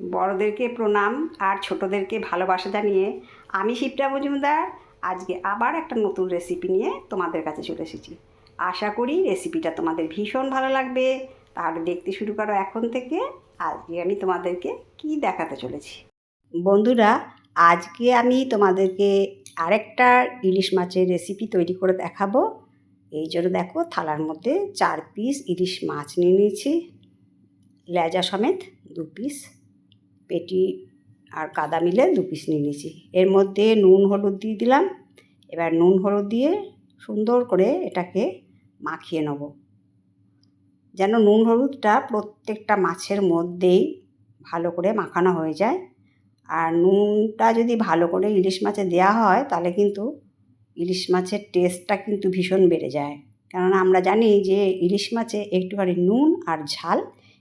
বড়দেরকে প্রণাম আর ছোটদেরকে ভালোবাসা জানিয়ে আমি শিপ্রা মজুমদার। আজকে আবার একটা নতুন রেসিপি নিয়ে তোমাদের কাছে চলে এসেছি। আশা করি রেসিপিটা তোমাদের ভীষণ ভালো লাগবে। তাহলে দেখতে শুরু করো এখন থেকে। আজকে আমি তোমাদেরকে কি দেখাতে চলেছি। বন্ধুরা, আজকে আমি তোমাদেরকে আরেকটা ইলিশ মাছের রেসিপি তৈরি করে দেখাবো। এই জন্য দেখো, থালার মধ্যে চার পিস ইলিশ মাছ নিয়ে নিয়েছি। লেজা সমেত দু পিস পেটি আর কাদা মিলে দু পিস নিয়ে নিয়েছি। এর মধ্যে নুন, হলুদ দিয়ে দিলাম। এবার নুন, হলুদ দিয়ে সুন্দর করে এটাকে মাখিয়ে নেব। যেন নুন, হলুদটা প্রত্যেকটা মাছের মধ্যেই ভালো করে মাখানো হয়ে যায়। আর নুনটা যদি ভালো করে ইলিশ মাছে দেওয়া হয়, তাহলে কিন্তু ইলিশ মাছের টেস্টটা কিন্তু ভীষণ বেড়ে যায়। কেননা আমরা জানি যে ইলিশ মাছে একটুখানি নুন আর ঝাল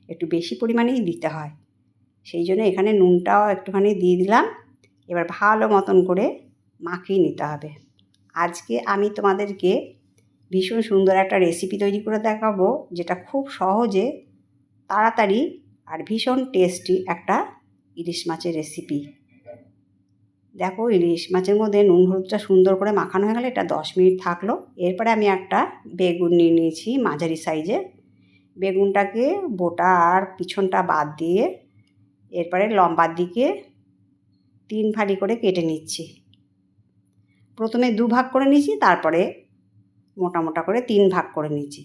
একটু বেশি পরিমাণেই দিতে হয়। সেই জন্য এখানে নুনটাও একটুখানি দিয়ে দিলাম। এবার ভালো মতন করে মাখিয়ে নিতে হবে। আজকে আমি তোমাদেরকে ভীষণ সুন্দর একটা রেসিপি তৈরি করে দেখাবো, যেটা খুব সহজে, তাড়াতাড়ি আর ভীষণ টেস্টি একটা ইলিশ মাছের রেসিপি দেখো, ইলিশ মাছের মধ্যে নুন হলুদটা সুন্দর করে মাখানো হয়ে গেলে এটা দশ মিনিট থাকল। এরপরে আমি একটা বেগুন নিয়ে নিয়েছি মাঝারি সাইজে বেগুনটাকে বোটা আর পিছনটা বাদ দিয়ে এরপরে লম্বার দিকে তিন ফালি করে কেটে নিচ্ছি। প্রথমে দু ভাগ করে নিয়েছি, তারপরে মোটা মোটা করে তিন ভাগ করে নিয়েছি।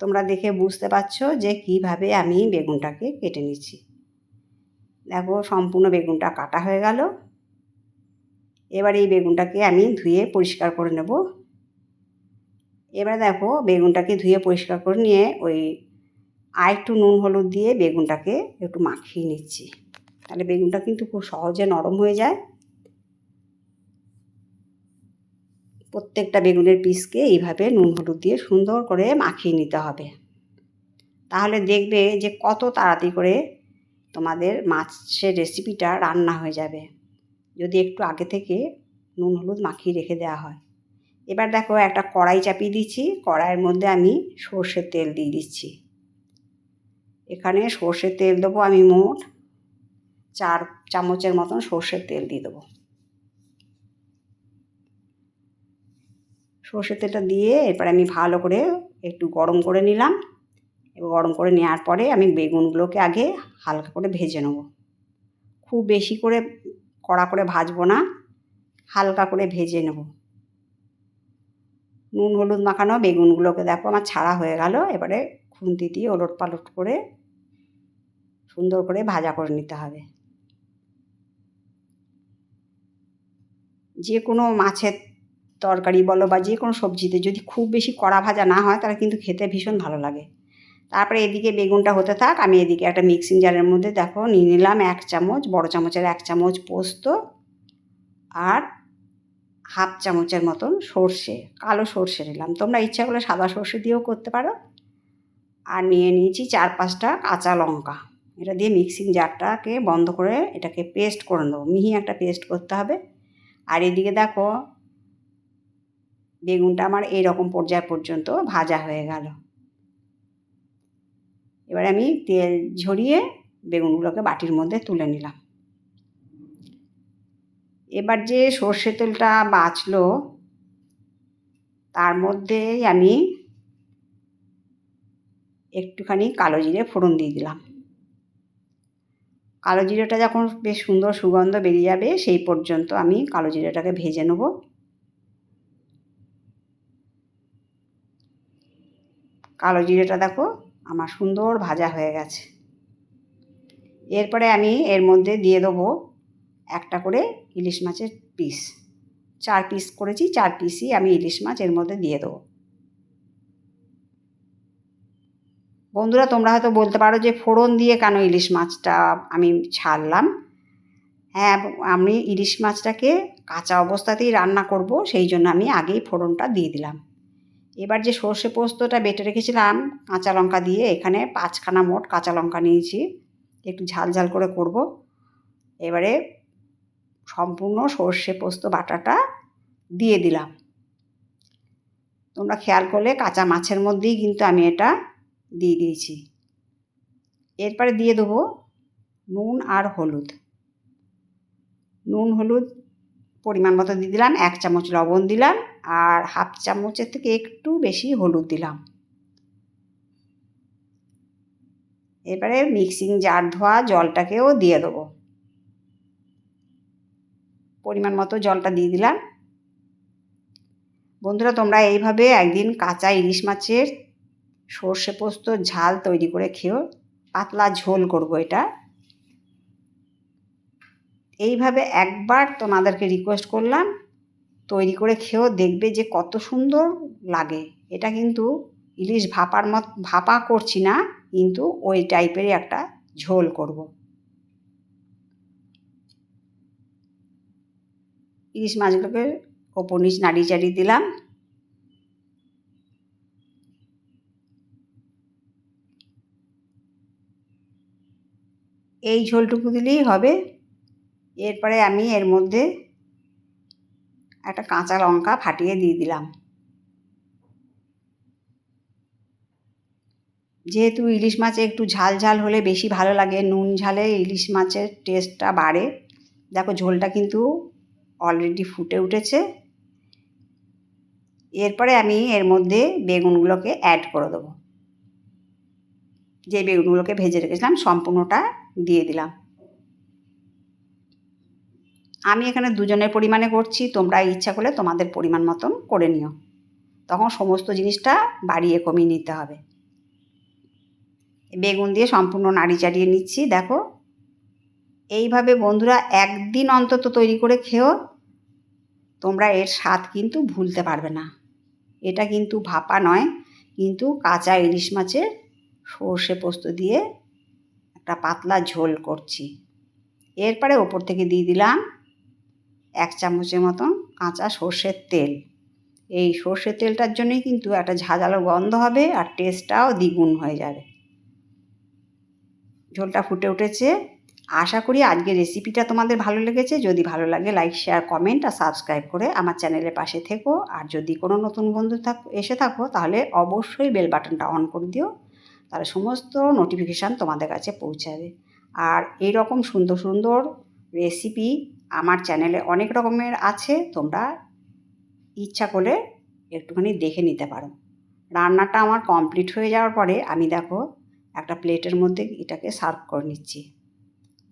তোমরা দেখে বুঝতে পারছ যে কীভাবে আমি বেগুনটাকে কেটে নিচ্ছি। দেখো সম্পূর্ণ বেগুনটা কাটা হয়ে গেল। এবার এই বেগুনটাকে আমি ধুয়ে পরিষ্কার করে নেব। এবার দেখো বেগুনটাকে ধুয়ে পরিষ্কার করে নিয়ে ওই আর একটু নুন, হলুদ দিয়ে বেগুনটাকে একটু মাখিয়ে নিচ্ছি। তাহলে বেগুনটা কিন্তু খুব সহজে নরম হয়ে যায়। প্রত্যেকটা বেগুনের পিসকে এইভাবে নুন, হলুদ দিয়ে সুন্দর করে মাখিয়ে নিতে হবে। তাহলে দেখবে যে কত তাড়াতাড়ি করে তোমাদের মাছের রেসিপিটা রান্না হয়ে যাবে। যদি একটু আগে থেকে নুন, হলুদ মাখিয়ে রেখে দেওয়া হয়। এবার দেখো একটা কড়াই চাপিয়ে দিচ্ছি। কড়াইয়ের মধ্যে আমি সর্ষের তেল দিয়ে দিচ্ছি। এখানে সর্ষের তেল দেবো আমি মোট চার চামচের মতন সর্ষের তেল দিয়ে দেবো। সর্ষের তেলটা দিয়ে এরপরে আমি ভালো করে একটু গরম করে নিলাম। এবং গরম করে নেওয়ার পরে আমি বেগুনগুলোকে আগে হালকা করে ভেজে নেব। খুব বেশি করে কড়া করে ভাজবো না, হালকা করে ভেজে নেব। নুন হলুদ মাখানো বেগুনগুলোকে দেখো আমার ছাড়া হয়ে গেল, এবারে খুন্তি দিয়ে ওলট পালট করে সুন্দর করে ভাজা করে নিতে হবে। যে কোনো মাছের তরকারি বলো বা যে কোনো সবজিতে যদি খুব বেশি কড়া ভাজা না হয়, তাহলে কিন্তু খেতে ভীষণ ভালো লাগে। তারপরে এদিকে বেগুনটা হতে থাক, আমি এদিকে একটা মিক্সিং জারের মধ্যে দেখো নিয়ে নিলাম এক চামচ, বড় চামচের এক চামচ পোস্ত আর হাফ চামচের মতন সর্ষে, কালো সর্ষে নিলাম। তোমরা ইচ্ছা করলে সাদা সর্ষে দিয়েও করতে পারো। আর নিয়ে নিয়েছি চার পাঁচটা কাঁচা লঙ্কা। এটা দিয়ে মিক্সিং জারটাকে বন্ধ করে এটাকে পেস্ট করে নেব। মিহি একটা পেস্ট করতে হবে। আর এদিকে দেখো, বেগুনটা আমার এই রকম পর্যায় পর্যন্ত ভাজা হয়ে গেল। এবার আমি তেল ঝরিয়ে বেগুনগুলোকে বাটির মধ্যে তুলে নিলাম। এবার যে সর্ষে তেলটা বাঁচলো, তার মধ্যেই আমি একটুখানি কালো জিরে ফোড়ন দিয়ে দিলাম। কালো জিরেটা যখন বেশ সুন্দর সুগন্ধ বেরিয়ে যাবে, সেই পর্যন্ত আমি কালো জিরেটাকে ভেজে নেব। কালো জিরেটা দেখো আমার সুন্দর ভাজা হয়ে গেছে। এরপরে আমি এর মধ্যে দিয়ে দেবো একটা করে ইলিশ মাছের পিস। চার পিস করেছি, চার পিসই আমি ইলিশ মাছ এর মধ্যে দিয়ে দেবো। বন্ধুরা, তোমরা হয়তো বলতে পারো যে ফোড়ন দিয়ে কেন ইলিশ মাছটা আমি ছাড়লাম। হ্যাঁ আমি ইলিশ মাছটাকে কাঁচা অবস্থাতেই রান্না করব, সেই জন্য আমি আগেই ফোড়নটা দিয়ে দিলাম। এবার যে সর্ষে পোস্তটা বেটে রেখেছিলাম, কাঁচা লঙ্কা দিয়ে, এখানে পাঁচখানা মোট কাঁচা লঙ্কা নিয়েছি। একটু ঝাল ঝাল করে করব। এবারে সম্পূর্ণ সর্ষে পোস্ত বাটাটা দিয়ে দিলাম। তোমরা খেয়াল করলে কাঁচা মাছের মধ্যেই কিন্তু আমি এটা দিয়ে দিয়েছি। এরপরে দিয়ে দেবো নুন আর হলুদ। নুন, হলুদ পরিমাণ মতো দিয়ে দিলাম, এক চামচ লবণ দিলাম আর হাফ চামচের থেকে একটু বেশি হলুদ দিলাম। এবারে মিক্সিং জার ধোয়া জলটাকেও দিয়ে দেবো। পরিমাণ মতো জলটা দিয়ে দিলাম। বন্ধুরা, তোমরা এইভাবে একদিন কাঁচা ইলিশ মাছের সর্ষে পোস্ত, ঝাল তৈরি করে খেও পাতলা ঝোল করব এটা। এইভাবে একবার তোমাদেরকে রিকোয়েস্ট করলাম, তৈরি করে খেয়েও দেখবে যে কত সুন্দর লাগে। এটা কিন্তু ইলিশ ভাপার মত, ভাপা করছি না, কিন্তু ওই টাইপেরই একটা ঝোল করব। ইলিশ মাছগুলোকে ওপর নিচ নাড়িয়ে চাড়িয়ে দিলাম। এই ঝোলটুকু দিলেই হবে। এরপরে আমি এর মধ্যে একটা কাঁচা লঙ্কা ফাটিয়ে দিয়ে দিলাম। যেহেতু ইলিশ মাছে একটু ঝাল ঝাল হলে বেশি ভালো লাগে, নুন ঝালে ইলিশ মাছের টেস্টটা বাড়ে। দেখো ঝোলটা কিন্তু অলরেডি ফুটে উঠেছে। এরপরে আমি এর মধ্যে বেগুনগুলোকে অ্যাড করে দেবো। যে বেগুনগুলোকে ভেজে রেখেছিলাম, সম্পূর্ণটা দিয়ে দিলাম। আমি এখানে দুজনের পরিমাণে করছি, তোমরা ইচ্ছা করলে তোমাদের পরিমাণ মতন করে নিও। তখন সমস্ত জিনিসটা বাড়িয়ে কমিয়ে নিতে হবে। বেগুন দিয়ে সম্পূর্ণ নাড়ি চাড়িয়ে নিচ্ছি, দেখো। এইভাবে বন্ধুরা একদিন অন্তত তৈরি করে খেও, তোমরা এর স্বাদ কিন্তু ভুলতে পারবে না। এটা কিন্তু ভাপা নয়, কিন্তু কাঁচা ইলিশ মাছের সর্ষে পোস্ত দিয়ে একটা পাতলা ঝোল করছি। এরপরে ওপর থেকে দিয়ে দিলাম এক চামচের মতন কাঁচা সর্ষের তেল। এই সর্ষের তেলটার জন্যই কিন্তু একটা ঝাঁঝালো গন্ধ হবে আর টেস্টটাও দ্বিগুণ হয়ে যাবে। ঝোলটা ফুটে উঠেছে। আশা করি আজকের রেসিপিটা তোমাদের ভালো লেগেছে। যদি ভালো লাগে লাইক শেয়ার কমেন্ট আর সাবস্ক্রাইব করে আমার চ্যানেলের পাশে থেকো। আর যদি কোনো নতুন বন্ধু থাক, এসে থাকো, তাহলে অবশ্যই বেল বাটনটা অন করে দিও। তাহলে সমস্ত নোটিফিকেশান তোমাদের কাছে পৌঁছাবে। আর এই রকম সুন্দর সুন্দর রেসিপি আমার চ্যানেলে অনেক রকমের আছে, তোমরা ইচ্ছা করে একটুখানি দেখে নিতে পারো। রান্নাটা আমার কমপ্লিট হয়ে যাওয়ার পরে আমি দেখো একটা প্লেটের মধ্যে এটাকে সার্ভ করে নিচ্ছি।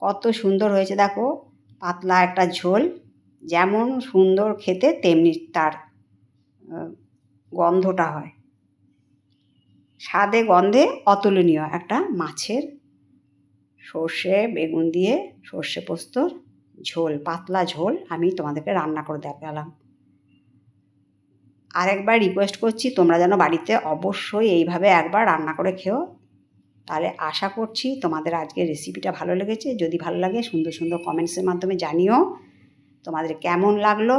কত সুন্দর হয়েছে দেখো, পাতলা একটা ঝোল, যেমন সুন্দর খেতে তেমনি তার গন্ধটা হয়। স্বাদে, গন্ধে অতুলনীয় একটা মাছের সর্ষে বেগুন দিয়ে সর্ষে পোস্তর ঝোল, পাতলা ঝোল আমি তোমাদেরকে রান্না করে দেখালাম। আরেকবার রিকোয়েস্ট করছি, তোমরা যেন বাড়িতে অবশ্যই এইভাবে একবার রান্না করে খেও। তাহলে আশা করছি তোমাদের আজকের রেসিপিটা ভালো লেগেছে। যদি ভালো লাগে, সুন্দর সুন্দর কমেন্টসের মাধ্যমে জানিও। তোমাদের কেমন লাগল?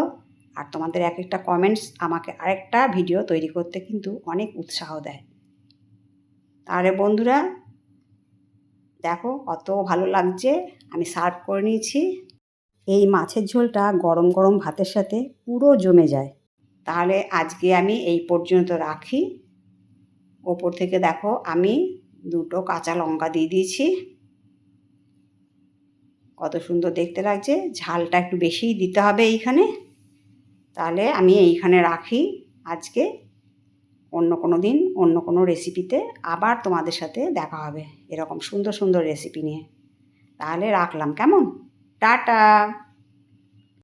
আর তোমাদের এক একটা কমেন্টস আমাকে আরেকটা ভিডিও তৈরি করতে কিন্তু অনেক উৎসাহ দেয়। তাহলে বন্ধুরা, দেখো কত ভালো লাগছে। আমি সার্ভ করে নিয়েছি। এই মাছের ঝোলটা গরম গরম ভাতের সাথে পুরো জমে যায়। তাহলে আজকে আমি এই পর্যন্ত রাখি। ওপর থেকে দেখো আমি দুটো কাঁচা লঙ্কা দিয়ে দিয়েছি। কত সুন্দর দেখতে লাগছে। ঝালটা একটু বেশিই দিতে হবে এইখানে। তাহলে আমি এইখানে রাখি আজকে। অন্য কোনো দিন, অন্য কোনো রেসিপিতে আবার তোমাদের সাথে দেখা হবে। এরকম সুন্দর সুন্দর রেসিপি নিয়ে। তাহলে রাখলাম। কেমন? টাটা!